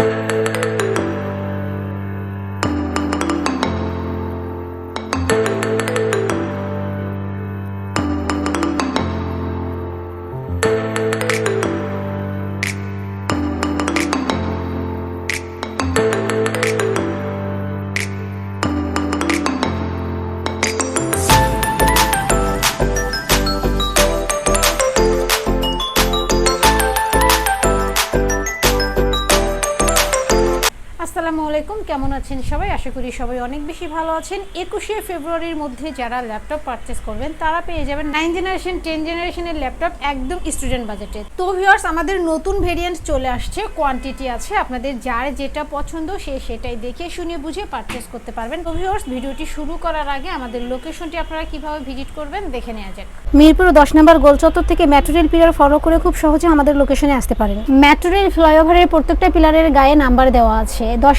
Música আসসালামু আলাইকুম, কেমন আছেন সবাই? আশা করি সবাই অনেক বেশি ভালো আছেন। একুশে ফেব্রুয়ারির মধ্যে যারা ল্যাপটপ পারচেস করবেন, তারা পেয়ে যাবেন নাইন জেনারেশন টেন জেনারেশনের ল্যাপটপ একদম স্টুডেন্ট বাজেটে তো ভিউয়ার্স আমাদের নতুন ভেরিয়েন্ট চলে আসছে কোয়ান্টিটি আছে। আপনাদের যার যেটা পছন্দ, সে সেটাই দেখে শুনে বুঝে পারচেস করতে পারবেন। তো ভিউয়ার্স ভিডিওটি শুরু করার আগে আমাদের লোকেশনটি আপনারা কীভাবে ভিজিট করবেন, দেখে নেওয়া যাক। মিরপুর দশ নম্বর গোলচত্বর থেকে মেট্রো রেল পিলার ফলো করে খুব সহজে আমাদের লোকেশনে আসতে পারেন। মেট্রো রেল ফ্লাইওভারের প্রত্যেকটা পিলারের গায়ে নাম্বার দেওয়া আছে। দশ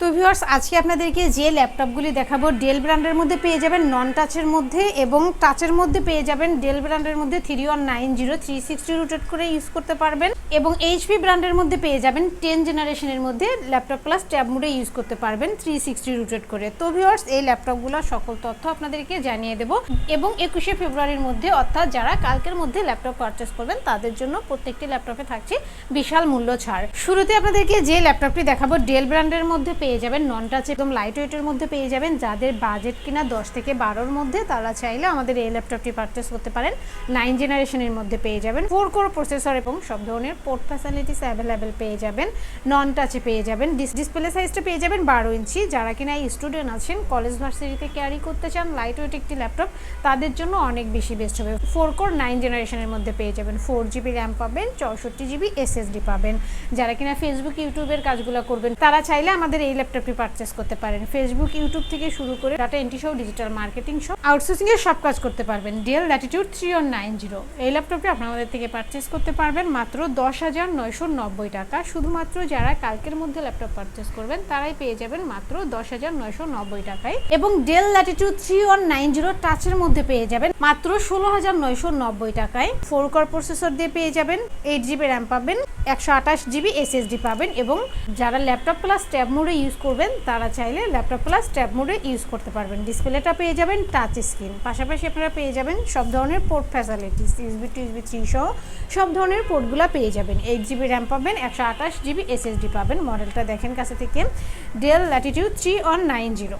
তো ভিউয়ার্স আজকে আপনাদেরকে যে ল্যাপটপগুলি দেখাবো ডেল ব্র্যান্ডের মধ্যে পেয়ে যাবেন নন টাচের মধ্যে এবং টাচের মধ্যে পেয়ে যাবেন ডেল ব্র্যান্ডের মধ্যে three one nine zero three sixty rotated করে ইউজ করতে পারবেন এবং এইচপি ব্র্যান্ডের মধ্যে পেয়ে যাবেন টেন জেনারেশনের মধ্যে ল্যাপটপ প্লাস ট্যাব মোডে ইউজ করতে পারবেন থ্রি সিক্সটি রুটেড করে। তো ভিউয়ার্স এই ল্যাপটপগুলো সকল তথ্য আপনাদেরকে জানিয়ে দেব এবং একুশে ফেব্রুয়ারির মধ্যে, অর্থাৎ যারা কালকের মধ্যে ল্যাপটপ পারচেস করবেন, তাদের জন্য প্রত্যেকটি ল্যাপটপে থাকছে বিশাল মূল্য ছাড়। শুরুতে আপনাদেরকে যে ল্যাপটপটি দেখাবো ডেল ব্র্যান্ডের মধ্যে পেয়ে যাবেন। নন টাচ একদম লাইট ওয়েটের মধ্যে পেয়ে যাবেন। যাদের বাজেট কিনা দশ থেকে বারোর মধ্যে, তারা চাইলে আমাদের এই ল্যাপটপটি পারচেস করতে পারেন। নাইন জেনারেশনের মধ্যে পেয়ে যাবেন। ফোর কোর প্রসেসর এবং সব ধরনের পোর্ট ফ্যাসিলিটিস অ্যাভেলেবেল পেয়ে যাবেন। নন টাচে পেয়ে যাবেন। ডিসপ্লে সাইজটা পেয়ে যাবেন বারো ইঞ্চি। যারা কিনা এই স্টুডেন্ট আছেন কলেজ ভার্সিটিতে ক্যারি করতে চান লাইট ওয়েট একটি ল্যাপটপ, তাদের জন্য অনেক বেশি বেস্ট হবে। ফোর কোর নাইন জেনারেশনের মধ্যে পেয়ে যাবেন। ফোর জিবি র্যাম পাবেন, চৌষট্টি জিবি এসএসডি পাবেন। যারা কিনা ফেসবুক ইউটিউবের কাজগুলো করবেন, তারা চাইলে আমাদের এই ল্যাপটপটি পারচেস করতে পারেন। ফেসবুক ইউটিউব থেকে শুরু করে ডাটা এন্ট্রি সহ ডিজিটাল মার্কেটিং সহ আউটসোর্সিং এর সব কাজ করতে পারবেন। Dell Latitude three one nine zero এই ল্যাপটপটি আপনাদের থেকে পারচেস করতে পারবেন মাত্র দশ হাজার নয়শো নব্বই টাকা। শুধুমাত্র যারা কালকের মধ্যে ল্যাপটপ পারচেস করবেন, তারাই পেয়ে যাবেন মাত্র দশ হাজার নয়শো নব্বই টাকায়। এবং Dell Latitude three one nine zero টাচের মধ্যে পেয়ে যাবেন মাত্র ষোলো হাজার নয়শো নব্বই টাকায়। ফোর কর প্রসেসর দিয়ে পেয়ে যাবেন এইট জিবি র্যাম পাবেন একশো আঠাশ জিবি এসএসডি পাবেন এবং যারা ল্যাপটপ প্লাস ট্যাব মোডে ইউজ করবেন, তারা চাইলে ল্যাপটপ প্লাস ট্যাব মোডে ইউজ করতে পারবেন। ডিসপ্লেটা পেয়ে যাবেন টাচ স্ক্রিন পাশাপাশি আপনারা পেয়ে যাবেন সব ধরনের port facilities USB two USB three সহ সব ধরনের পোর্টগুলো পেয়ে যাবেন। এইট জিবি র্যাম পাবেন, একশো আঠাশ জিবি এসএসডি পাবেন। মডেলটা দেখেন কাছে থেকে। Dell Latitude three one nine zero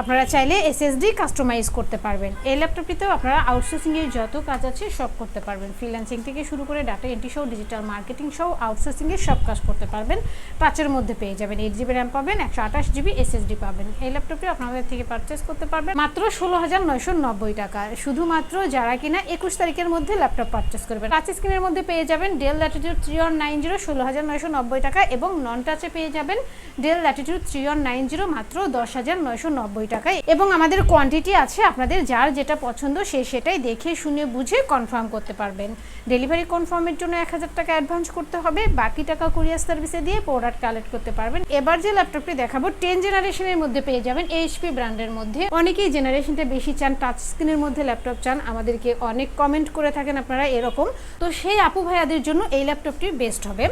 আপনারা চাইলে এসএসডি কাস্টমাইজ করতে পারবেন। এই ল্যাপটপটিতেও আপনারা আউটসোর্সিংয়ের যত কাজ আছে সব করতে পারবেন। ফ্রিল্যান্সিং থেকে শুরু করে ডাটা এন্ট্রি সহ ডিজিটাল মার্কেটিং সহ আউটসোর্সিংয়ের সব কাজ করতে পারবেন। পাঁচের মধ্যে পেয়ে যাবেন। এইট জিবি র্যাম পাবেন, একশো আঠাশ জিবি এসএসডি পাবেন। এই ল্যাপটপটি আপনাদের থেকে পারচেস করতে পারবেন। মাত্র ষোলো হাজার নয়শো নব্বই টাকা। শুধুমাত্র যারা কিনা একুশ তারিখের মধ্যে ল্যাপটপ পারচেস করবেন। টাচ স্ক্রিনের মধ্যে পেয়ে যাবেন Dell Latitude three one nine zero ষোলো হাজার নয়শো নব্বই টাকা এবং নন টাচে পেয়ে যাবেন Dell Latitude three one nine zero মাত্র দশ হাজার নয়শো নব্বই টাকায়। এবং আমাদের কোয়ান্টিটি আছে, আপনাদের যার যেটা পছন্দ সে সেটাই দেখে, শুনে, বুঝে কনফার্ম করতে পারবেন। ডেলিভারি কনফার্মের জন্য এক হাজার টাকা অ্যাডভান্স করতে হবে, বাকি টাকা কুরিয়ার সার্ভিসে দিয়ে প্রোডাক্ট কালেক্ট করতে পারবেন। এবার যে ল্যাপটপটি দেখাবো টেন জেনারেশনের মধ্যে পেয়ে যাবেন এইচপি ব্র্যান্ডের মধ্যে। অনেকেই জেনারেশনটা বেশি চান টাচ স্ক্রিনের মধ্যে ল্যাপটপ চান, আমাদেরকে অনেক কমেন্ট করে থাকেন আপনারা এরকম। তো সেই আপু ভাইয়াদের জন্য এই ল্যাপটপটি বেস্ট হবে।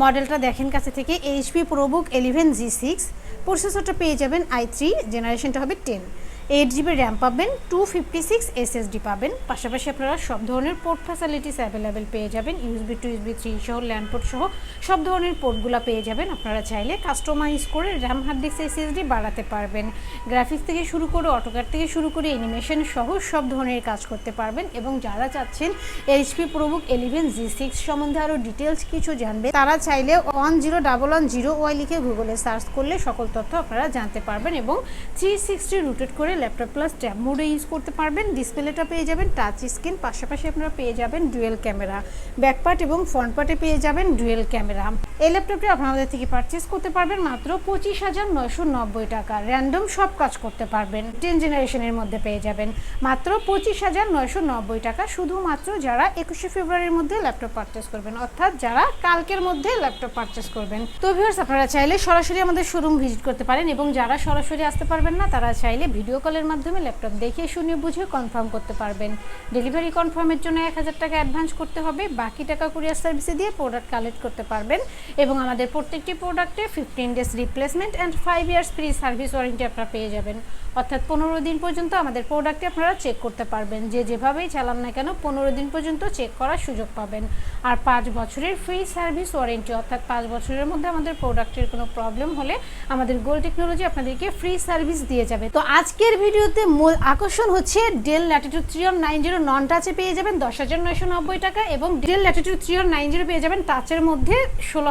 মডেলটা দেখেন কাছে থেকে HP ProBook eleven G six প্রসেসরটা পেয়ে যাবেন আই থ্রি জেনারেশনটা হবে টেন এইট জিবি র্যাম পাবেন টু ফিফটি সিক্স এসএসডি পাবেন। পাশাপাশি আপনারা সব ধরনের পোর্ট ফ্যাসিলিটিস অ্যাভেলেবেল পেয়ে যাবেন। ইউসবি টু ইউসবি থ্রি সহ ল্যান্ড পোর্ট সহ সব ধরনের পোর্টগুলো পেয়ে যাবেন। আপনারা চাইলে কাস্টমাইজ করে র্যাম হার্ড ডিস্ক এসএসডি বাড়াতে পারবেন। গ্রাফিক্স থেকে শুরু করে অটোকার থেকে শুরু করে অ্যানিমেশন সহ সব ধরনের কাজ করতে পারবেন এবং যারা চাচ্ছেন HP ProBook eleven G six সম্বন্ধে আরও ডিটেলস কিছু জানবে, তারা চাইলে one zero double one zero Y লিখে গুগলে সার্চ করলে সকল তথ্য আপনারা জানতে পারবেন এবং থ্রি সিক্সটি রুটেড করে ল্যাপটপ প্লাস ট্যাব মোডে ইউজ করতে পারবেন। ডিসপ্লেটা পেয়ে যাবেন টাচ স্ক্রিন পাশাপাশি আপনারা পেয়ে যাবেন ডুয়েল ক্যামেরা ব্যাকপার্ট এবং ফ্রন্ট পার্টে পেয়ে যাবেন ডুয়েল ক্যামেরা এই ল্যাপটপটি আপনারা আমাদের থেকে পারচেস করতে পারবেন মাত্র পঁচিশ হাজার নয়শো নব্বই টাকা। র্যান্ডম সব কাজ করতে পারবেন। টেন জেনারেশনের মধ্যে পেয়ে যাবেন। মাত্র পঁচিশ হাজার নয়শো নব্বই টাকা। শুধুমাত্র যারা একুশে ফেব্রুয়ারির মধ্যে ল্যাপটপ পারচেস করবেন, অর্থাৎ যারা কালকের মধ্যে ল্যাপটপ পারচেস করবেন। তো ভিউয়ার্স আপনারা চাইলে সরাসরি আমাদের শোরুম ভিজিট করতে পারেন এবং যারা সরাসরি আসতে পারবেন না, তারা চাইলে ভিডিও কলের মাধ্যমে ল্যাপটপ দেখে, শুনে, বুঝে কনফার্ম করতে পারবেন। ডেলিভারি কনফার্মের জন্য এক হাজার টাকা অ্যাডভান্স করতে হবে। বাকি টাকা কুরিয়ার সার্ভিসে দিয়ে প্রোডাক্ট কালেক্ট করতে পারবেন। এবং আমাদের প্রত্যেকটি প্রোডাক্টে fifteen days replacement and five years free service warranty আপনারা পেয়ে যাবেন। অর্থাৎ পনেরো দিন পর্যন্ত আমাদের প্রোডাক্টে আপনারা চেক করতে পারবেন। যে যেভাবেই চালান না কেন পনেরো দিন পর্যন্ত চেক করার সুযোগ পাবেন। আর পাঁচ বছরের ফ্রি সার্ভিস ওয়ারেন্টি অর্থাৎ পাঁচ বছরের মধ্যে আমাদের প্রোডাক্টের কোনো প্রবলেম হলে আমাদের গোল টেকনোলজি আপনাদেরকে ফ্রি সার্ভিস দিয়ে যাবে। তো আজকের ভিডিওতে মূল আকর্ষণ হচ্ছে Dell Latitude three one nine zero non টাচে পেয়ে যাবেন দশ হাজার নয়শো নব্বই টাকা এবং Dell Latitude three one nine zero পেয়ে যাবেন টাচের মধ্যে ষোলো